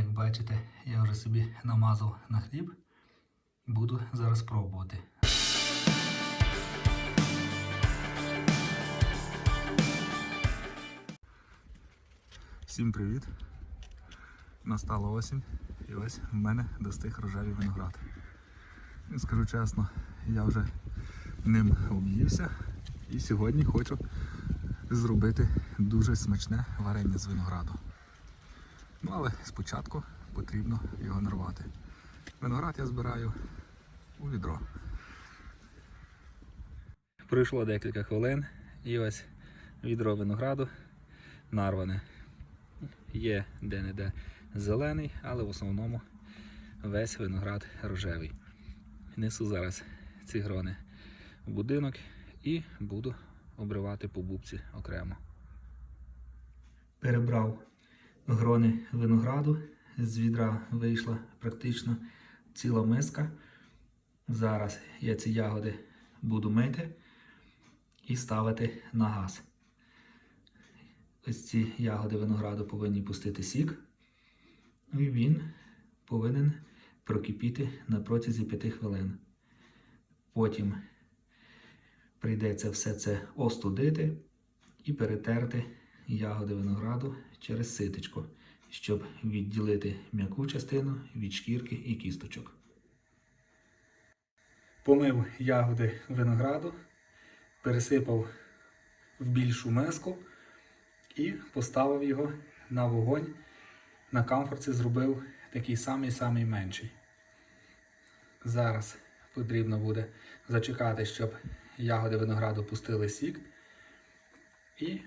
Як бачите, я вже собі намазав на хліб. Буду зараз пробувати. Всім привіт! Настала осінь і ось в мене достиг рожевий виноград. Скажу чесно, я вже ним об'ївся і сьогодні хочу зробити дуже смачне варення з винограду. Ну але спочатку потрібно його нарвати. Виноград я збираю у відро. Пройшло декілька хвилин і ось відро винограду нарване. Є де-не-де зелений, але в основному весь виноград рожевий. Несу зараз ці грони в будинок і буду обривати по бубці окремо. Перебрав грони винограду. З відра вийшла практично ціла миска. Зараз я ці ягоди буду мити і ставити на газ. Ось ці ягоди винограду повинні пустити сік, і він повинен прокипіти на протязі 5 хвилин. Потім прийдеться все це остудити і перетерти ягоди винограду через ситечко, щоб відділити м'яку частину від шкірки і кісточок. Помив ягоди винограду, пересипав в більшу миску і поставив його на вогонь. На камфорці зробив такий самий-самий менший. Зараз потрібно буде зачекати, щоб ягоди винограду пустили сік. І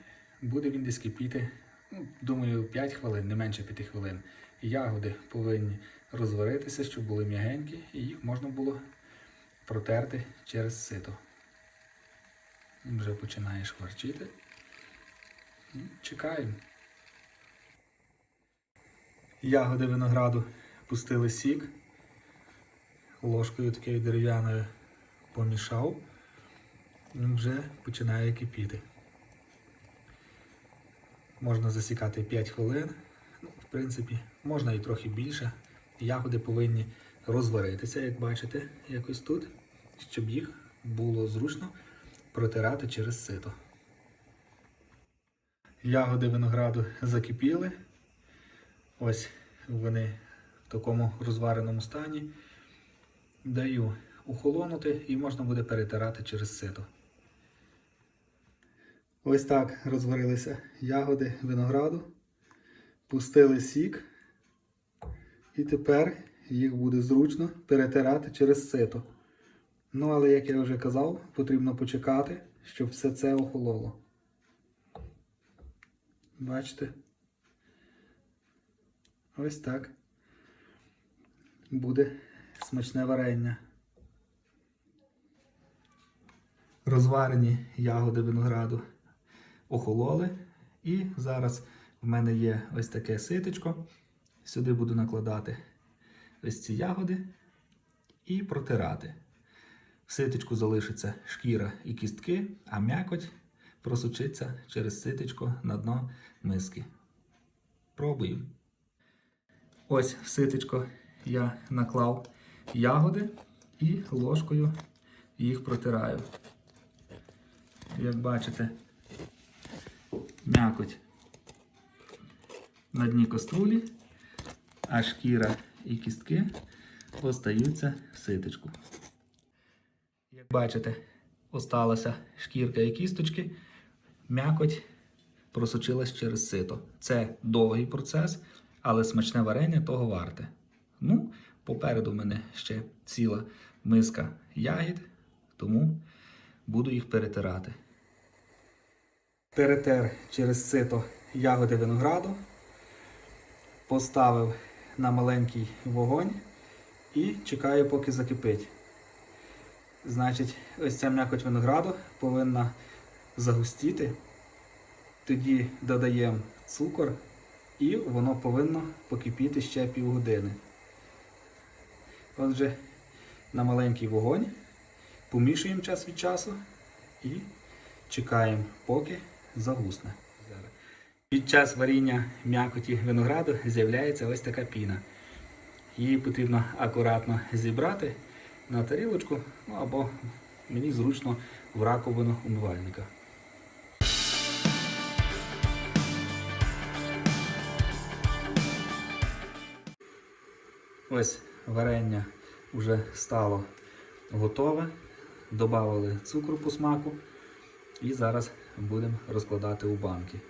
буде він десь кипіти, ну, думаю, 5 хвилин, не менше 5 хвилин. Ягоди повинні розваритися, щоб були м'ягенькі, і їх можна було протерти через сито. Вже починає шкварчити. Чекаємо. Ягоди винограду пустили сік. Ложкою такою дерев'яною помішав. Вже починає кипіти. Можна засікати 5 хвилин. Ну, в принципі, можна і трохи більше. Ягоди повинні розваритися, як бачите, якось тут, щоб їх було зручно протирати через сито. Ягоди винограду закипіли. Ось вони в такому розвареному стані. Даю охолонути і можна буде перетирати через сито. Ось так розварилися ягоди винограду, пустили сік, і тепер їх буде зручно перетирати через сито. Ну, але, як я вже казав, потрібно почекати, щоб все це охололо. Бачите? Ось так буде смачне варення. Розварені ягоди винограду охололи. І зараз в мене є ось таке ситечко. Сюди буду накладати ось ці ягоди і протирати. В ситечку залишиться шкіра і кістки, а м'якоть просучиться через ситечко на дно миски. Пробую. Ось в ситечко я наклав ягоди і ложкою їх протираю. Як бачите, м'якоть на дні каструлі, а шкіра і кістки остаються в ситечку. Як бачите, осталася шкірка і кісточки, м'якоть просочилась через сито. Це довгий процес, але смачне варення того варте. Ну, попереду в мене ще ціла миска ягід, тому буду їх перетирати. Перетер через сито ягоди винограду, поставив на маленький вогонь і чекаю, поки закипить. Значить, ось ця м'якоть винограду повинна загустіти. Тоді додаємо цукор і воно повинно покипіти ще півгодини. Отже, на маленький вогонь помішуємо час від часу і чекаємо, поки загусне. Під час варіння м'якоті винограду з'являється ось така піна. Її потрібно акуратно зібрати на тарілочку, ну або мені зручно в раковину умивальника. Ось варення вже стало готове. Добавили цукру по смаку і зараз будемо розкладати у банки.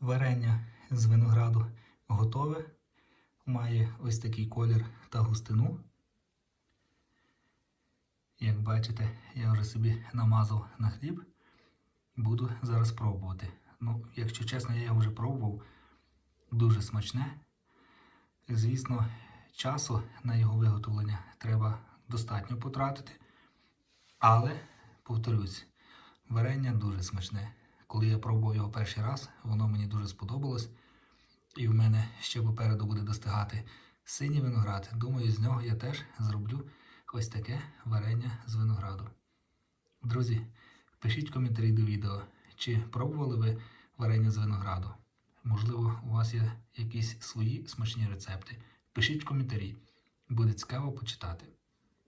Варення з винограду готове. Має ось такий колір та густину. Як бачите, я вже собі намазав на хліб. Буду зараз пробувати. Ну, якщо чесно, я його вже пробував. Дуже смачне. Звісно, часу на його виготовлення треба достатньо потратити. Але, повторюсь, варення дуже смачне. Коли я пробував його перший раз, воно мені дуже сподобалось. І в мене ще попереду буде достигати синій виноград. Думаю, з нього я теж зроблю ось таке варення з винограду. Друзі, пишіть коментарі до відео, чи пробували ви варення з винограду. Можливо, у вас є якісь свої смачні рецепти. Пишіть коментарі, буде цікаво почитати.